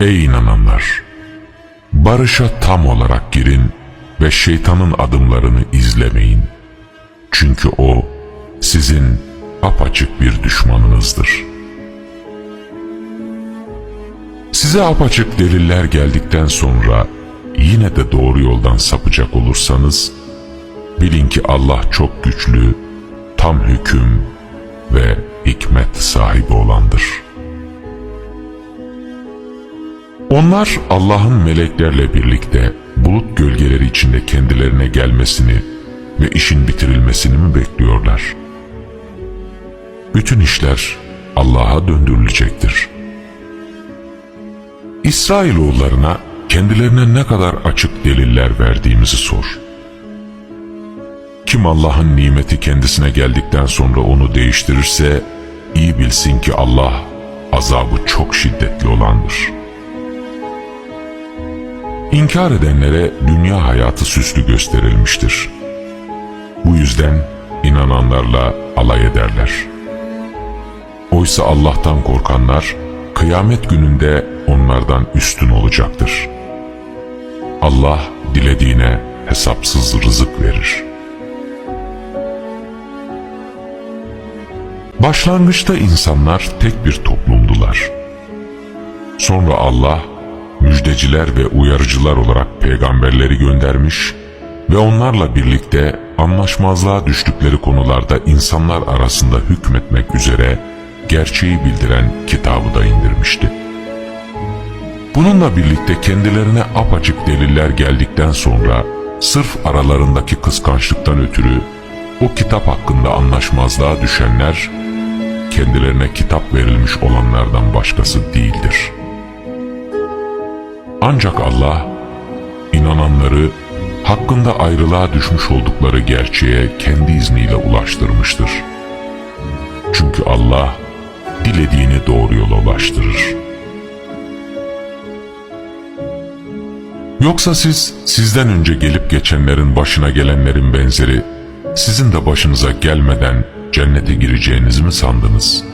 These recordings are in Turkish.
Ey inananlar! Barışa tam olarak girin ve şeytanın adımlarını izlemeyin. Çünkü o sizin apaçık bir düşmanınızdır. Size apaçık deliller geldikten sonra yine de doğru yoldan sapacak olursanız bilin ki Allah çok güçlü, tam hüküm ve hikmet sahibi olandır. Onlar Allah'ın meleklerle birlikte bulut gölgeleri içinde kendilerine gelmesini ve işin bitirilmesini mi bekliyorlar? Bütün işler Allah'a döndürülecektir. İsrailoğullarına kendilerine ne kadar açık deliller verdiğimizi sor. Kim Allah'ın nimeti kendisine geldikten sonra onu değiştirirse iyi bilsin ki Allah azabı çok şiddetli olandır. İnkar edenlere dünya hayatı süslü gösterilmiştir. Bu yüzden inananlarla alay ederler. Oysa Allah'tan korkanlar kıyamet gününde onlardan üstün olacaktır. Allah dilediğine hesapsız rızık verir. Başlangıçta insanlar tek bir toplumdular. Sonra Allah müjdeciler ve uyarıcılar olarak peygamberleri göndermiş ve onlarla birlikte anlaşmazlığa düştükleri konularda insanlar arasında hükmetmek üzere gerçeği bildiren kitabı da indirmişti. Bununla birlikte kendilerine apaçık deliller geldikten sonra sırf aralarındaki kıskançlıktan ötürü o kitap hakkında anlaşmazlığa düşenler kendilerine kitap verilmiş olanlardan başkası değildir. Ancak Allah inananları hakkında ayrılığa düşmüş oldukları gerçeğe kendi izniyle ulaştırmıştır. Çünkü Allah dilediğini doğru yola ulaştırır. Yoksa siz sizden önce gelip geçenlerin başına gelenlerin benzeri sizin de başınıza gelmeden cennete gireceğinizi mi sandınız?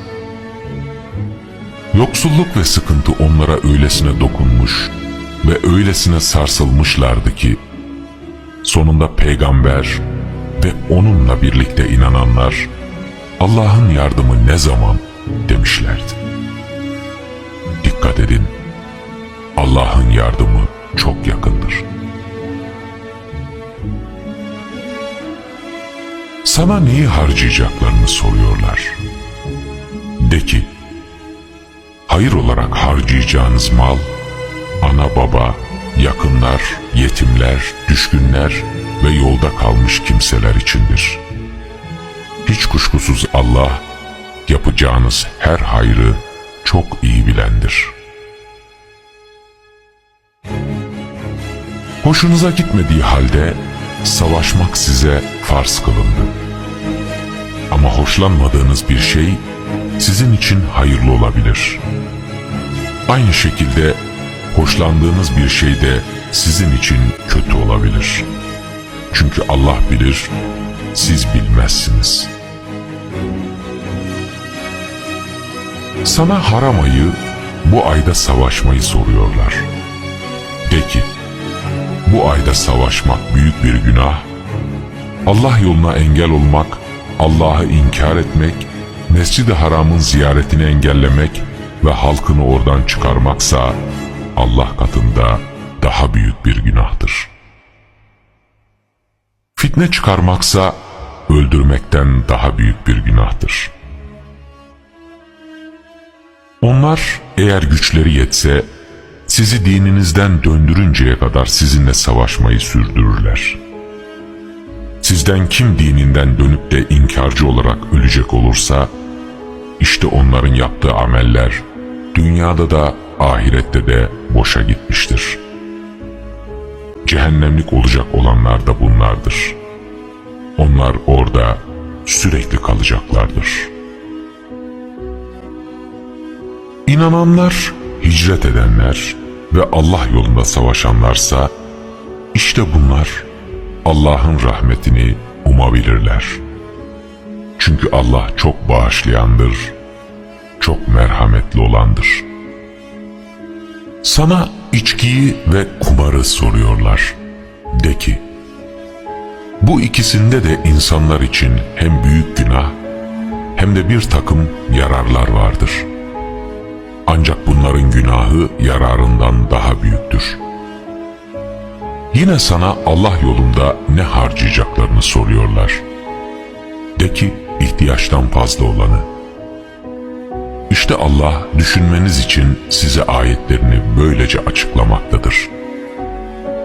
Yoksulluk ve sıkıntı onlara öylesine dokunmuş ve öylesine sarsılmışlardı ki sonunda peygamber ve onunla birlikte inananlar Allah'ın yardımı ne zaman demişlerdi. Dikkat edin Allah'ın yardımı çok yakındır. Sana neyi harcayacaklarını soruyorlar. De ki, hayır olarak harcayacağınız mal, ana baba, yakınlar, yetimler, düşkünler ve yolda kalmış kimseler içindir. Hiç kuşkusuz Allah, yapacağınız her hayrı çok iyi bilendir. Hoşunuza gitmediği halde savaşmak size farz kılındı. Ama hoşlanmadığınız bir şey sizin için hayırlı olabilir. Aynı şekilde hoşlandığınız bir şey de sizin için kötü olabilir. Çünkü Allah bilir, siz bilmezsiniz. Sana haram ayı, bu ayda savaşmayı soruyorlar. De ki, bu ayda savaşmak büyük bir günah, Allah yoluna engel olmak, Allah'ı inkar etmek, Mescid-i Haram'ın ziyaretini engellemek ve halkını oradan çıkarmaksa Allah katında daha büyük bir günahtır. Fitne çıkarmaksa öldürmekten daha büyük bir günahtır. Onlar eğer güçleri yetse sizi dininizden döndürünceye kadar sizinle savaşmayı sürdürürler. Sizden kim dininden dönüp de inkarcı olarak ölecek olursa, işte onların yaptığı ameller dünyada da ahirette de boşa gitmiştir. Cehennemlik olacak olanlar da bunlardır. Onlar orada sürekli kalacaklardır. İnananlar, hicret edenler ve Allah yolunda savaşanlarsa, işte bunlar Allah'ın rahmetini umabilirler. Çünkü Allah çok bağışlayandır, çok merhametli olandır. Sana içkiyi ve kumarı soruyorlar. De ki, bu ikisinde de insanlar için hem büyük günah hem de bir takım yararlar vardır. Ancak bunların günahı yararından daha büyüktür. Yine sana Allah yolunda ne harcayacaklarını soruyorlar. De ki ihtiyaçtan fazla olanı. İşte Allah düşünmeniz için size ayetlerini böylece açıklamaktadır.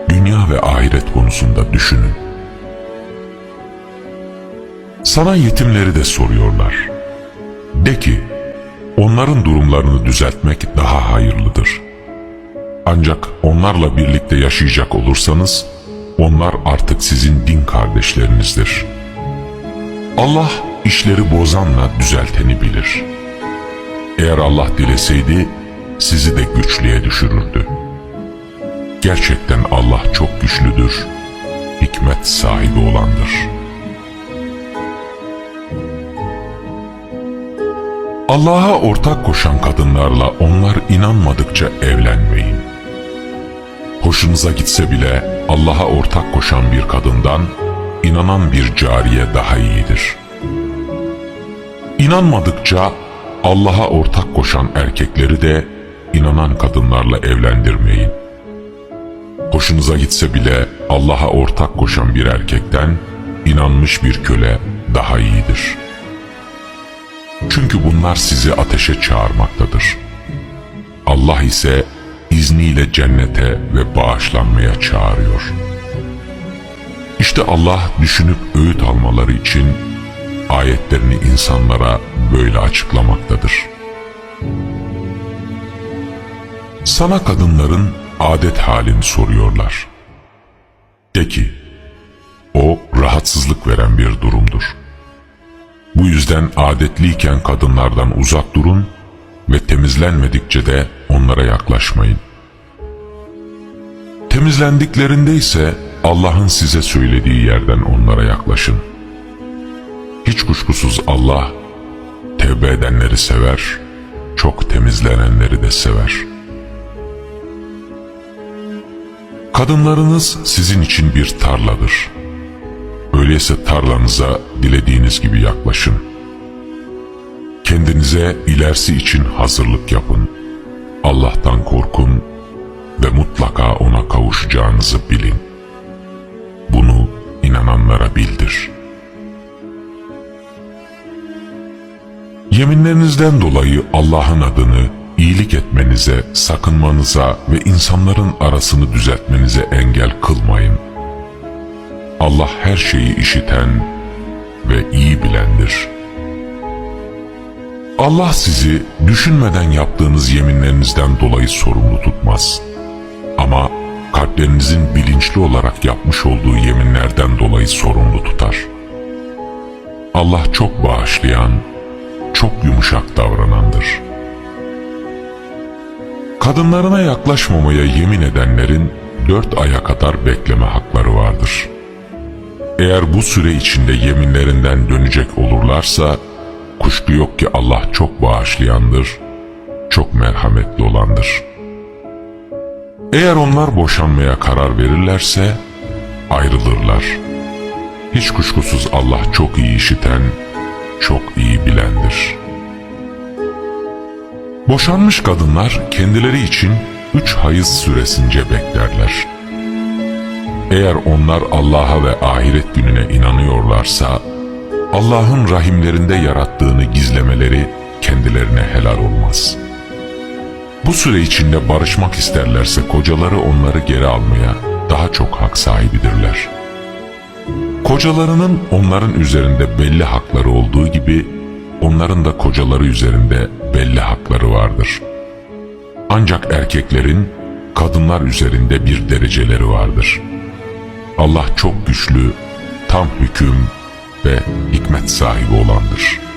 Dünya ve ahiret konusunda düşünün. Sana yetimleri de soruyorlar. De ki, onların durumlarını düzeltmek daha hayırlıdır. Ancak onlarla birlikte yaşayacak olursanız, onlar artık sizin din kardeşlerinizdir. Allah işleri bozanla düzelteni bilir. Eğer Allah dileseydi, sizi de güçlüğe düşürürdü. Gerçekten Allah çok güçlüdür, hikmet sahibi olandır.'' Allah'a ortak koşan kadınlarla onlar inanmadıkça evlenmeyin. Hoşunuza gitse bile Allah'a ortak koşan bir kadından inanan bir cariye daha iyidir. İnanmadıkça Allah'a ortak koşan erkekleri de inanan kadınlarla evlendirmeyin. Hoşunuza gitse bile Allah'a ortak koşan bir erkekten inanmış bir köle daha iyidir.'' Çünkü bunlar sizi ateşe çağırmaktadır. Allah ise izniyle cennete ve bağışlanmaya çağırıyor. İşte Allah düşünüp öğüt almaları için ayetlerini insanlara böyle açıklamaktadır. Sana kadınların adet halini soruyorlar. De ki, o rahatsızlık veren bir durumdur.'' Bu yüzden adetliyken kadınlardan uzak durun ve temizlenmedikçe de onlara yaklaşmayın. Temizlendiklerinde ise Allah'ın size söylediği yerden onlara yaklaşın. Hiç kuşkusuz Allah tevbe edenleri sever, çok temizlenenleri de sever. Kadınlarınız sizin için bir tarladır.'' Öyleyse tarlanıza dilediğiniz gibi yaklaşın. Kendinize ilerisi için hazırlık yapın. Allah'tan korkun ve mutlaka ona kavuşacağınızı bilin. Bunu inananlara bildir. Yeminlerinizden dolayı Allah'ın adını iyilik etmenize, sakınmanıza ve insanların arasını düzeltmenize engel kılmayın.'' Allah her şeyi işiten ve iyi bilendir. Allah sizi düşünmeden yaptığınız yeminlerinizden dolayı sorumlu tutmaz. Ama kalplerinizin bilinçli olarak yapmış olduğu yeminlerden dolayı sorumlu tutar. Allah çok bağışlayan, çok yumuşak davranandır. Kadınlarına yaklaşmamaya yemin edenlerin dört aya kadar bekleme hakları vardır.'' Eğer bu süre içinde yeminlerinden dönecek olurlarsa, kuşku yok ki Allah çok bağışlayandır, çok merhametli olandır. Eğer onlar boşanmaya karar verirlerse, ayrılırlar. Hiç kuşkusuz Allah çok iyi işiten, çok iyi bilendir. Boşanmış kadınlar kendileri için üç hayız süresince beklerler. Eğer onlar Allah'a ve ahiret gününe inanıyorlarsa, Allah'ın rahimlerinde yarattığını gizlemeleri kendilerine helal olmaz. Bu süre içinde barışmak isterlerse kocaları onları geri almaya daha çok hak sahibidirler. Kocalarının onların üzerinde belli hakları olduğu gibi, onların da kocaları üzerinde belli hakları vardır. Ancak erkeklerin kadınlar üzerinde bir dereceleri vardır.'' Allah çok güçlü, tam hüküm ve hikmet sahibi olandır.''